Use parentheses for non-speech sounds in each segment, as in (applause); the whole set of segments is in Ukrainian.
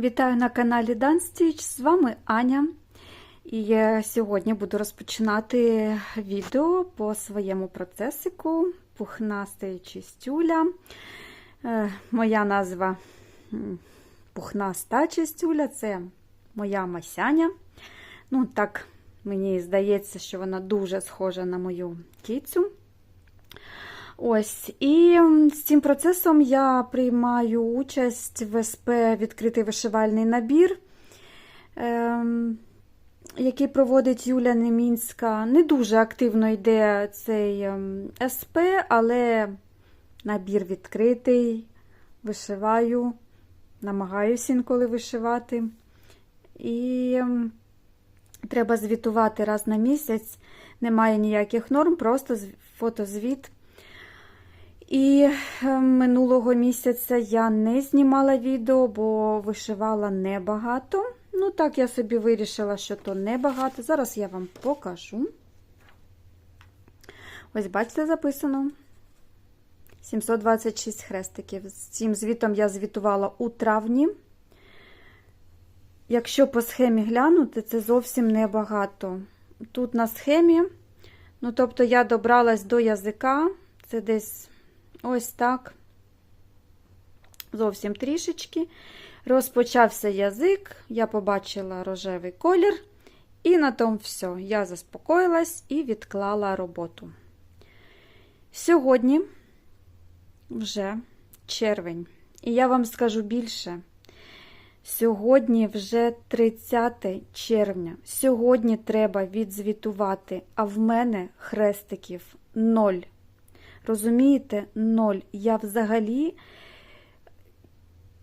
Вітаю на каналі Dance Stitch, з вами Аня. І я сьогодні буду розпочинати відео по своєму процесику пухнастий чистюля. Е, Моя назва пухнаста чистюля це моя масяня. Ну, так, мені здається, що вона дуже схожа на мою кіцю. Ось, і з цим процесом я приймаю участь в СП відкритий вишивальний набір, ем, який проводить Юля Немінська. Не дуже активно йде цей ем, СП, але набір відкритий, вишиваю, намагаюся інколи вишивати. І ем, треба звітувати раз на місяць, немає ніяких норм, просто фотозвіт. І е, минулого місяця я не знімала відео, бо вишивала небагато. Ну, так, я собі вирішила, що то небагато. Зараз я вам покажу. Ось, бачите, записано 726 хрестиків. З цим звітом я звітувала у травні. Якщо по схемі глянути, це зовсім небагато. Тут на схемі, ну, тобто я добралась до язика, це десь. Ось так. Зовсім трішечки. Розпочався язик, я побачила рожевий колір, і на тому все. Я заспокоїлась і відклала роботу. Сьогодні вже червень. І я вам скажу більше. Сьогодні вже 30 червня. Сьогодні треба відзвітувати, а в мене хрестиків ноль. Розумієте, ноль. Я взагалі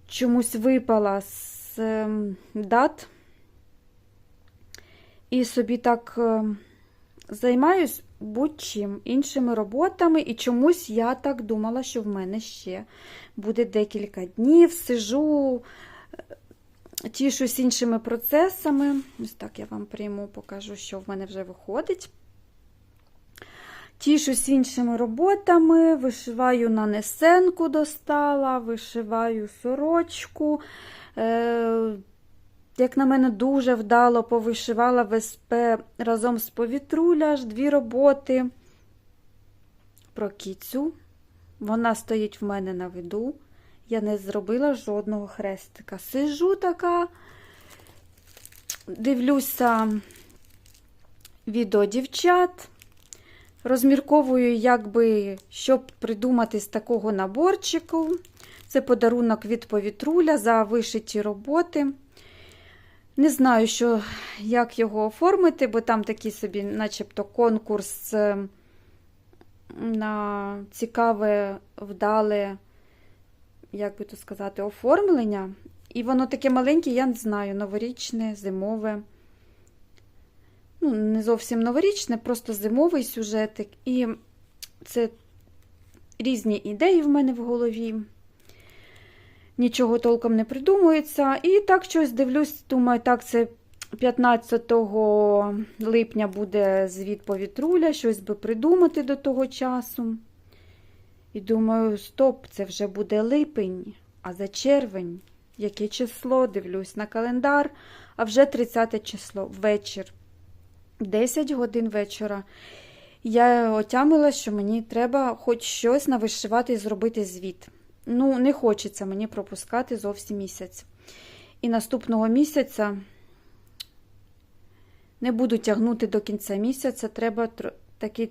чомусь випала з ем, дат і собі так ем, займаюсь будь-чим іншими роботами, і чомусь я так думала, що в мене ще буде декілька днів, сижу, е, тішусь іншими процесами. Ось так я вам прийму, покажу, що в мене вже виходить. Тішусь іншими роботами, вишиваю на несенку достала, вишиваю сорочку. Е, як на мене, дуже вдало повишивала в СП разом з повітруля аж дві роботи. Про кіцю. Вона стоїть в мене на виду. Я не зробила жодного хрестика. Сижу така, дивлюся відео дівчат. Розмірковую, як би, щоб придумати з такого наборчику. Це подарунок від повітруля за вишиті роботи. Не знаю, що, як його оформити, бо там такий собі, начебто, конкурс е, на цікаве, вдале, як би то сказати, оформлення. І воно таке маленьке, я не знаю, новорічне, зимове ну, не зовсім новорічне, просто зимовий сюжетик. І це різні ідеї в мене в голові. Нічого толком не придумується. І так щось дивлюсь, думаю, так, це 15 липня буде звіт повітруля, щось би придумати до того часу. І думаю, стоп, це вже буде липень, а за червень, яке число, дивлюсь на календар, а вже 30 число, вечір. 10 годин вечора. Я отямила, що мені треба хоч щось навишивати і зробити звіт. Ну, не хочеться мені пропускати зовсім місяць. І наступного місяця не буду тягнути до кінця місяця, треба таки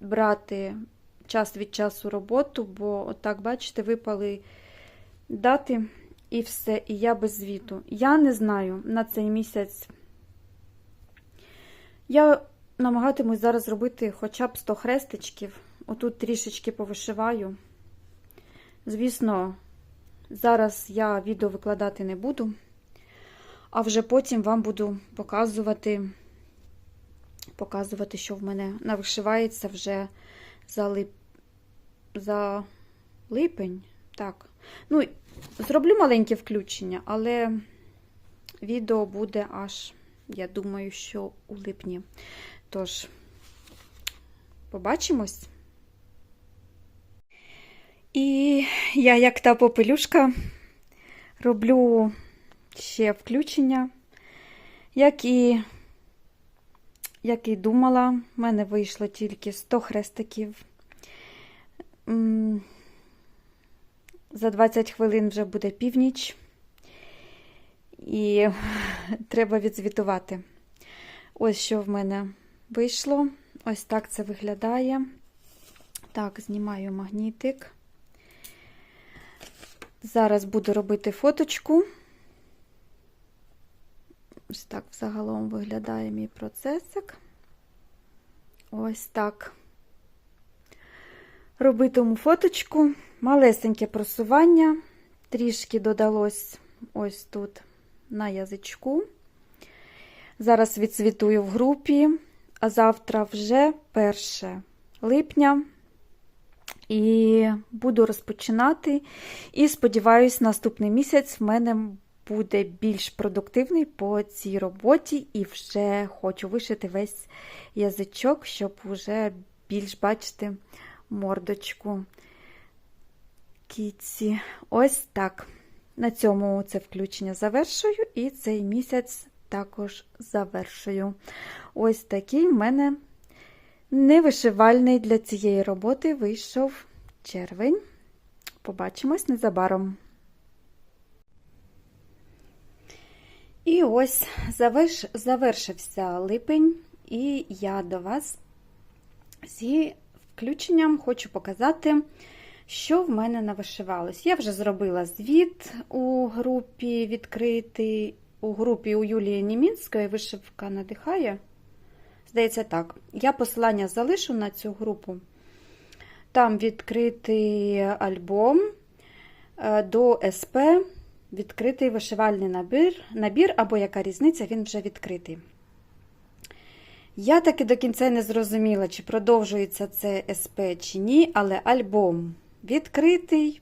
брати час від часу роботу, бо, отак, бачите, випали дати і все, і я без звіту. Я не знаю на цей місяць. Я намагатимусь зараз зробити хоча б 100 хрестичків. Отут трішечки повишиваю. Звісно, зараз я відео викладати не буду, а вже потім вам буду показувати, показувати, що в мене навишивається вже за, лип... за липень. Так. Ну, зроблю маленьке включення, але відео буде аж. Я думаю, що у липні. Тож, побачимось. І я, як та попелюшка, роблю ще включення. Як і, як і думала, в мене вийшло тільки 100 хрестиків. За 20 хвилин вже буде північ. І (laughs) треба відзвітувати. Ось що в мене вийшло. Ось так це виглядає. Так, знімаю магнітик. Зараз буду робити фоточку. Ось так взагалом виглядає мій процесик. Ось так. Робитиму фоточку, малесеньке просування, трішки додалось ось тут на язичку. Зараз відсвітую в групі, а завтра вже 1 липня. І буду розпочинати. І сподіваюсь, наступний місяць в мене буде більш продуктивний по цій роботі, і вже хочу вишити весь язичок, щоб вже більш бачити мордочку кіці. Ось так. На цьому це включення завершую, і цей місяць також завершую. Ось такий в мене невишивальний для цієї роботи вийшов червень. Побачимось незабаром. І ось заверш... завершився липень, і я до вас зі включенням хочу показати, що в мене навишивалось. Я вже зробила звіт у групі відкритий, у групі у Юлії Німінської вишивка надихає. Здається, так. Я посилання залишу на цю групу. Там відкритий альбом до СП, відкритий вишивальний набір, набір або яка різниця, він вже відкритий. Я таки до кінця не зрозуміла, чи продовжується це СП, чи ні, але альбом відкритий.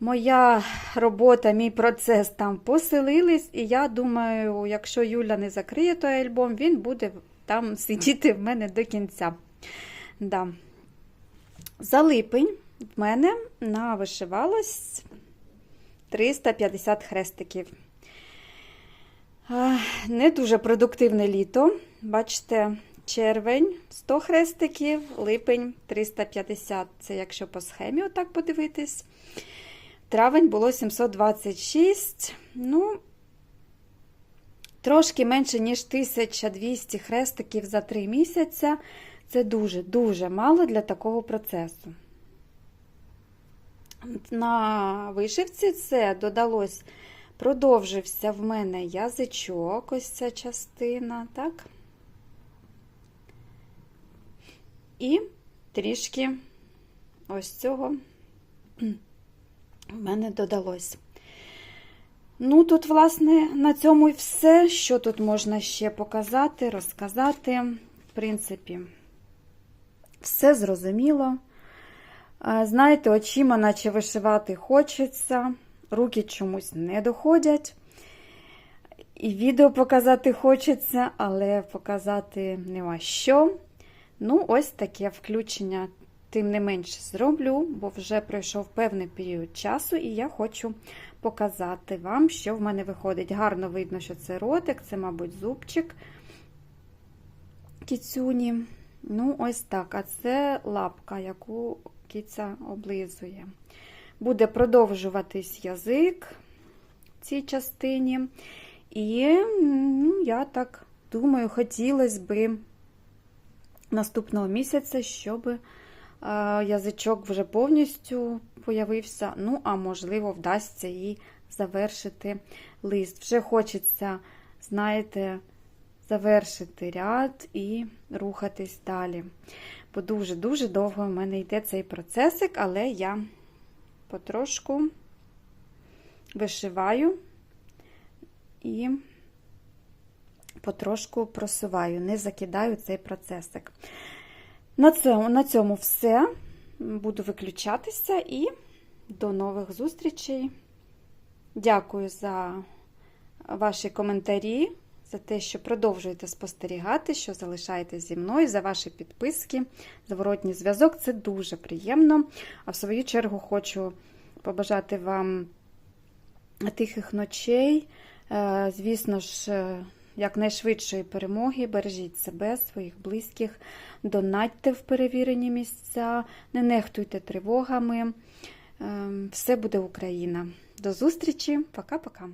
Моя робота, мій процес там поселились, і я думаю, якщо Юля не закриє той альбом, він буде там (laughs) сидіти в мене до кінця. Да. За липень в мене навишивалось 350 хрестиків. Не дуже продуктивне літо. Бачите, червень 100 хрестиків, липень 350. Це якщо по схемі отак подивитись. Травень було 726. Ну, трошки менше, ніж 1200 хрестиків за 3 місяця. Це дуже-дуже мало для такого процесу. На вишивці це додалось, продовжився в мене язичок, ось ця частина, так? І трішки ось цього в мене додалось. Ну, тут, власне, на цьому і все, що тут можна ще показати, розказати. В принципі, все зрозуміло. Знаєте, очима, наче вишивати хочеться, руки чомусь не доходять. І відео показати хочеться, але показати нема що. Ну, ось таке включення, тим не менше, зроблю, бо вже пройшов певний період часу, і я хочу показати вам, що в мене виходить. Гарно видно, що це ротик, це, мабуть, зубчик кіцюні. Ну, ось так. А це лапка, яку кіця облизує. Буде продовжуватись язик в цій частині. І, ну, я так думаю, хотілося би наступного місяця, щоб язичок вже повністю появився. Ну, а можливо, вдасться і завершити лист. Вже хочеться, знаєте, завершити ряд і рухатись далі. Бо дуже-дуже довго в мене йде цей процесик, але я потрошку вишиваю і потрошку просуваю, не закидаю цей процесик. На цьому, на цьому все. Буду виключатися і до нових зустрічей. Дякую за ваші коментарі, за те, що продовжуєте спостерігати, що залишаєтесь зі мною, за ваші підписки, зворотній зв'язок. Це дуже приємно. А в свою чергу хочу побажати вам тихих ночей. Е, Звісно ж, якнайшвидшої перемоги. Бережіть себе, своїх близьких, донатьте в перевірені місця, не нехтуйте тривогами. Е, Все буде Україна. До зустрічі, пока-пока.